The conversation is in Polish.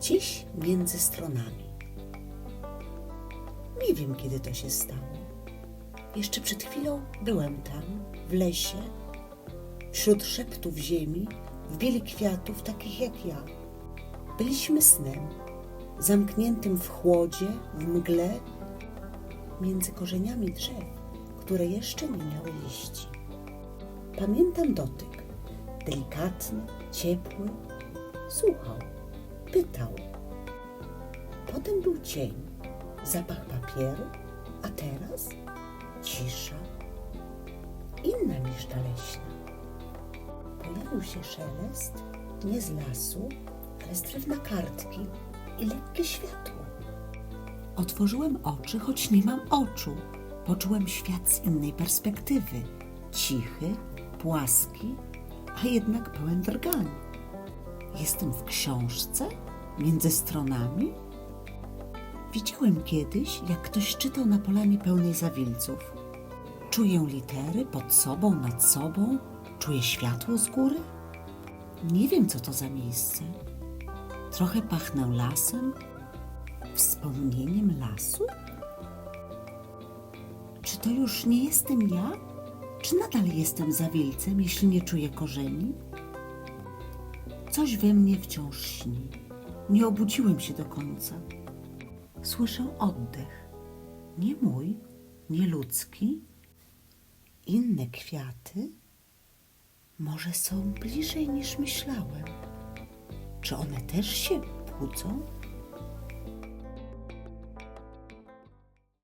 gdzieś między stronami. Nie wiem, kiedy to się stało. Jeszcze przed chwilą byłem tam, w lesie, wśród szeptów ziemi, w bieli kwiatów, takich jak ja. Byliśmy snem, zamkniętym w chłodzie, w mgle, między korzeniami drzew, które jeszcze nie miały liści. Pamiętam dotyk, delikatny, ciepły. Słuchał, pytał. Potem był cień, zapach papieru, a teraz cisza, inna niż ta leśna. Pojawił się szelest, nie z lasu, ale z drewna kartki i lekkie światło. Otworzyłem oczy, choć nie mam oczu. Poczułem świat z innej perspektywy. Cichy, płaski, a jednak pełen drgań. Jestem w książce, między stronami. Widziałem kiedyś, jak ktoś czytał na polanie pełnej zawilców. Czuję litery pod sobą, nad sobą, czuję światło z góry. Nie wiem, co to za miejsce. Trochę pachnę lasem, wspomnieniem lasu? Czy to już nie jestem ja? Czy nadal jestem zawilcem, jeśli nie czuję korzeni? Coś we mnie wciąż śni. Nie obudziłem się do końca. Słyszę oddech. Nie mój, nie ludzki. Inne kwiaty może są bliżej niż myślałem. Czy one też się budzą?